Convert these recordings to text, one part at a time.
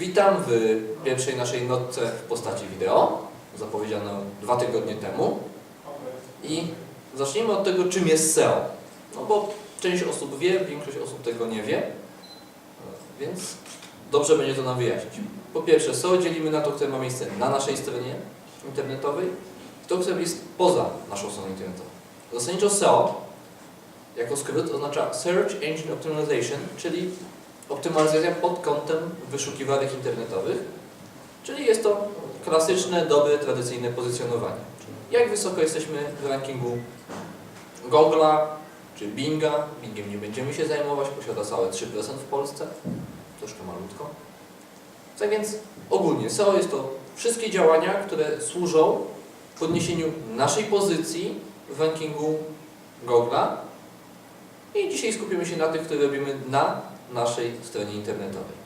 Witam w pierwszej naszej notce w postaci wideo, zapowiedzianą dwa tygodnie temu. I zacznijmy od tego, czym jest SEO. No bo część osób wie, większość osób tego nie wie, więc dobrze będzie to nam wyjaśnić. Po pierwsze, SEO dzielimy na to, które ma miejsce na naszej stronie internetowej i to, które jest poza naszą stroną internetową. Zasadniczo SEO jako skrót oznacza Search Engine Optimization, czyli optymalizacja pod kątem wyszukiwarek internetowych, czyli jest to klasyczne, dobre, tradycyjne pozycjonowanie. Jak wysoko jesteśmy w rankingu Google'a czy Binga. Bingiem nie będziemy się zajmować, posiada całe 3% w Polsce, troszkę malutko. Tak więc ogólnie SEO jest to wszystkie działania, które służą podniesieniu naszej pozycji w rankingu Google'a i dzisiaj skupimy się na tych, które robimy na naszej stronie internetowej.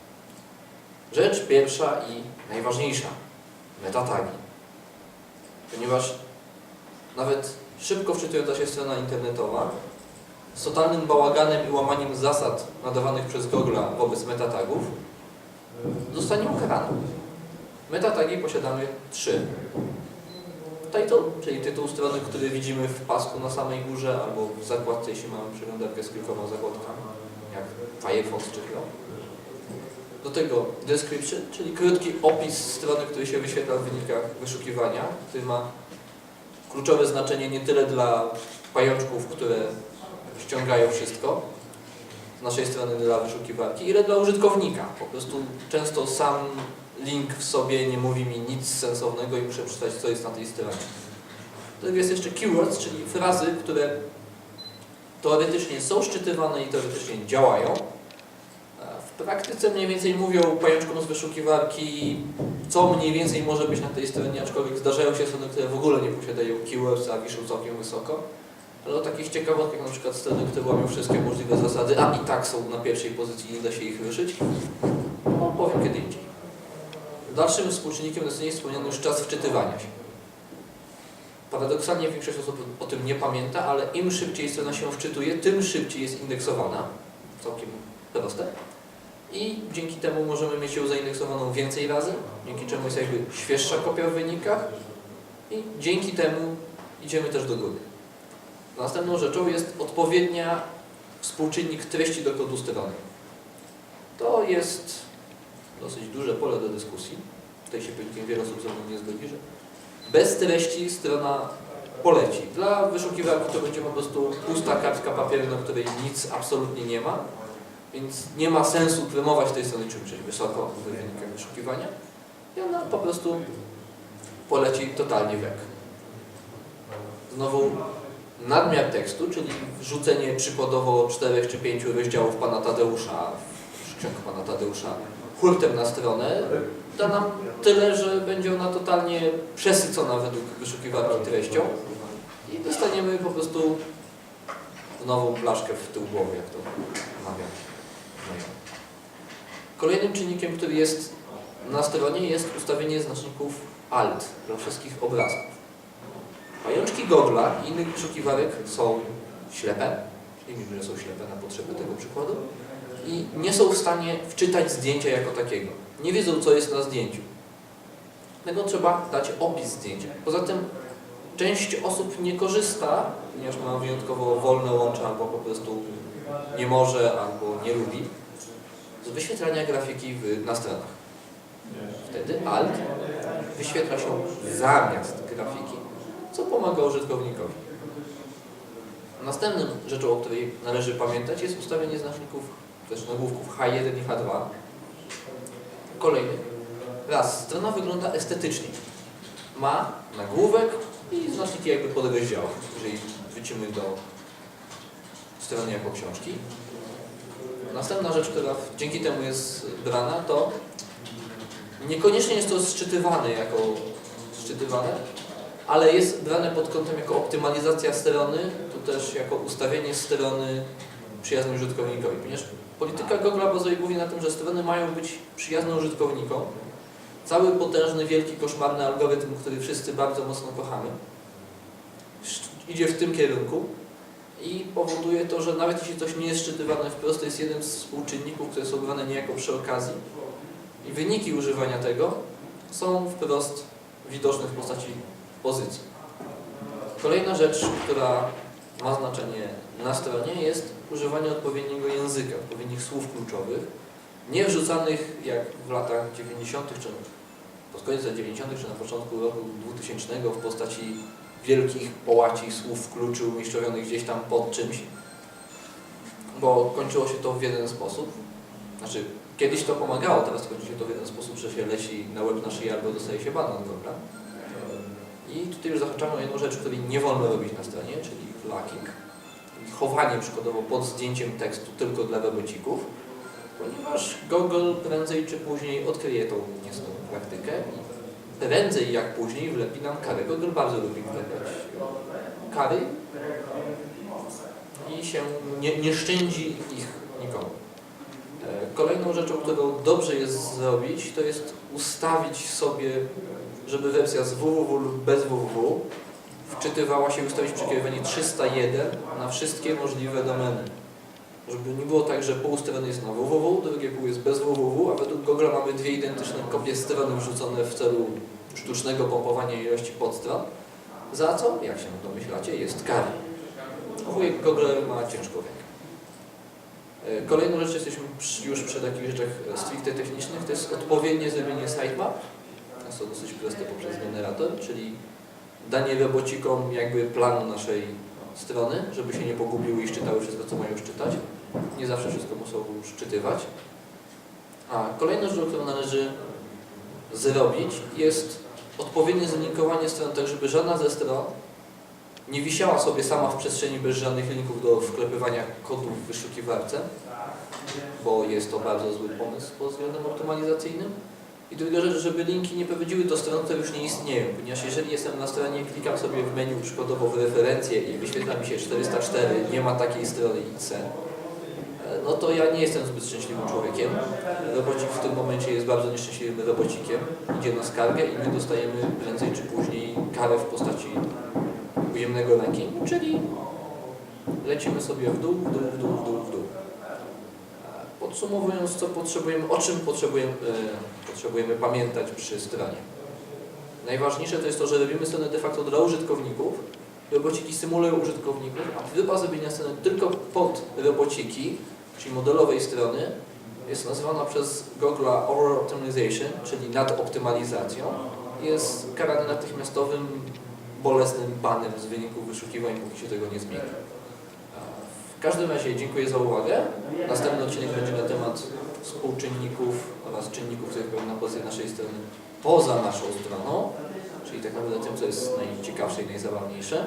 Rzecz pierwsza i najważniejsza. Metatagi. Ponieważ nawet szybko wczytująca się strona internetowa z totalnym bałaganem i łamaniem zasad nadawanych przez Google'a wobec metatagów zostanie ukarana. Metatagi posiadamy trzy. Title, czyli tytuł strony, który widzimy w pasku na samej górze albo w zakładce, jeśli mamy przeglądarkę z kilkoma zakładkami, jak Firefox czy Chrome. Do tego description, czyli krótki opis strony, który się wyświetla w wynikach wyszukiwania, który ma kluczowe znaczenie nie tyle dla pajączków, które ściągają wszystko z naszej strony dla wyszukiwarki, ile dla użytkownika. Po prostu często sam link w sobie nie mówi mi nic sensownego i muszę przeczytać, co jest na tej stronie. Do tego jest jeszcze keywords, czyli frazy, które teoretycznie są szczytywane i teoretycznie działają. W praktyce mniej więcej mówią pajączkom z wyszukiwarki, co mniej więcej może być na tej stronie, aczkolwiek zdarzają się strony, które w ogóle nie posiadają keywords, a wiszą całkiem wysoko. Ale o takich ciekawostkach, na przykład strony, które łamią wszystkie możliwe zasady, a i tak są na pierwszej pozycji, nie da się ich ruszyć, no, powiem kiedy indziej. Dalszym współczynnikiem na stronie wspomniany już czas wczytywania się. Paradoksalnie większość osób o tym nie pamięta, ale im szybciej strona się wczytuje, tym szybciej jest indeksowana. Całkiem proste. I dzięki temu możemy mieć ją zaindeksowaną więcej razy, dzięki czemu jest jakby świeższa kopia w wynikach i dzięki temu idziemy też do góry. Następną rzeczą jest odpowiednia współczynnik treści do kodu strony. To jest dosyć duże pole do dyskusji. Tutaj się pewnie wiele osób ze mną nie zgodzi, że bez treści strona poleci. Dla wyszukiwarki to będzie po prostu pusta kartka papieru, na której nic absolutnie nie ma, więc nie ma sensu promować tej strony czymś wysoko w wynikach wyszukiwania i ona po prostu poleci totalnie weg. Znowu nadmiar tekstu, czyli wrzucenie przykładowo czterech czy pięciu rozdziałów Pana Tadeusza, ksiąg Pana Tadeusza, hurtem na stronę, da nam tyle, że będzie ona totalnie przesycona według wyszukiwarki treścią i dostaniemy po prostu nową blaszkę w tył głowy, jak to mawiam. Kolejnym czynnikiem, który jest na stronie jest ustawienie znaczników alt dla wszystkich obrazków. Pajączki Google'a i innych wyszukiwarek są ślepe, mimo, że są ślepe na potrzeby tego przykładu, i nie są w stanie wczytać zdjęcia jako takiego. Nie wiedzą, co jest na zdjęciu. Dlatego trzeba dać opis zdjęcia. Poza tym część osób nie korzysta, ponieważ ma wyjątkowo wolne łącze, albo po prostu nie może, albo nie lubi, z wyświetlania grafiki na stronach. Wtedy alt wyświetla się zamiast grafiki, co pomaga użytkownikowi. Następną rzeczą, o której należy pamiętać, jest ustawienie znaczników, też nagłówków H1 i H2. Kolejny. Raz, strona wygląda estetycznie. Ma nagłówek i znaczniki jakby podrozdziałów, jeżeli wrócimy do strony jako książki. Następna rzecz, która dzięki temu jest brana, to niekoniecznie jest to szczytywane jako szczytywane, ale jest brane pod kątem jako optymalizacja strony, to też jako ustawienie strony przyjaznej użytkownikowi, ponieważ polityka Google bazuje głównie na tym, że strony mają być przyjazne użytkownikom. Cały potężny, wielki, koszmarny algorytm, który wszyscy bardzo mocno kochamy, idzie w tym kierunku i powoduje to, że nawet jeśli coś nie jest szczytywane wprost, to jest jeden z współczynników, które są brane niejako przy okazji i wyniki używania tego są wprost widoczne w postaci pozycji. Kolejna rzecz, która ma znaczenie na stronie jest używanie odpowiedniego języka, odpowiednich słów kluczowych, nie wrzucanych jak w latach 90. czy pod koniec lat 90. czy na początku roku 2000 w postaci wielkich połaci słów kluczy umieszczowionych gdzieś tam pod czymś, bo kończyło się to w jeden sposób. Znaczy, kiedyś to pomagało, teraz kończy się to w jeden sposób, że się leci na łeb na szyję albo dostaje się banan, dobra? I tutaj już zahaczamy o jedną rzecz, której nie wolno robić na stronie, czyli lacking. Chowanie przykładowo pod zdjęciem tekstu tylko dla webocików, ponieważ Google prędzej czy później odkryje tą niestą praktykę i prędzej jak później wlepi nam karę. Google bardzo lubi wlepiać kary i się nie, nie szczędzi ich nikomu. E, Kolejną rzeczą, którą dobrze jest zrobić, to jest ustawić sobie, żeby wersja z www lub bez www wczytywała się ustawić przekierowanie 301 na wszystkie możliwe domeny. Żeby nie było tak, że pół strony jest na www, drugie pół jest bez www, a według Google mamy dwie identyczne kopie strony wrzucone w celu sztucznego pompowania ilości podstron. Za co, jak się domyślacie, jest kara. Wujek Google ma ciężką rękę. E, Kolejną rzecz, jesteśmy już przy takich rzeczach e, stricte technicznych, to jest odpowiednie zrobienie sitemap. Jest to dosyć proste poprzez generator, czyli danie robocikom jakby planu naszej strony, żeby się nie pogubiły i szczytały wszystko, co mają szczytać. Nie zawsze wszystko muszą szczytywać. A kolejną rzeczą, którą należy zrobić jest odpowiednie zalinkowanie stron, tak żeby żadna ze stron nie wisiała sobie sama w przestrzeni bez żadnych linków do wklepywania kodów w wyszukiwarce, bo jest to bardzo zły pomysł pod względem optymalizacyjnym. I druga rzecz, żeby linki nie prowadziły do stron, które już nie istnieją, ponieważ jeżeli jestem na stronie, klikam sobie w menu przykładowo w referencje i wyświetla mi się 404, nie ma takiej strony IC, e, no to ja nie jestem zbyt szczęśliwym człowiekiem. Robocik w tym momencie jest bardzo nieszczęśliwym robocikiem, idzie na skargę i my dostajemy prędzej czy później karę w postaci ujemnego rankingu, czyli lecimy sobie w dół, w dół, w dół, w dół, w dół. Podsumowując, co potrzebujemy, o czym potrzebujemy, e, potrzebujemy pamiętać przy stronie. Najważniejsze to jest to, że robimy stronę de facto dla użytkowników. Robociki symulują użytkowników, a próba zrobienia strony tylko pod robociki, czyli modelowej strony, jest nazywana przez Google Over Optimization, czyli nadoptymalizacją. Jest karany natychmiastowym, bolesnym banem z wyników wyszukiwań, póki się tego nie zmieni. W każdym razie dziękuję za uwagę. Następny odcinek będzie na temat współczynników oraz czynników, które wpływają na pozycję naszej strony poza naszą stroną, czyli tak naprawdę tym, co jest najciekawsze i najzabawniejsze.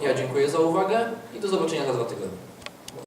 Ja dziękuję za uwagę i do zobaczenia za dwa tygodnie.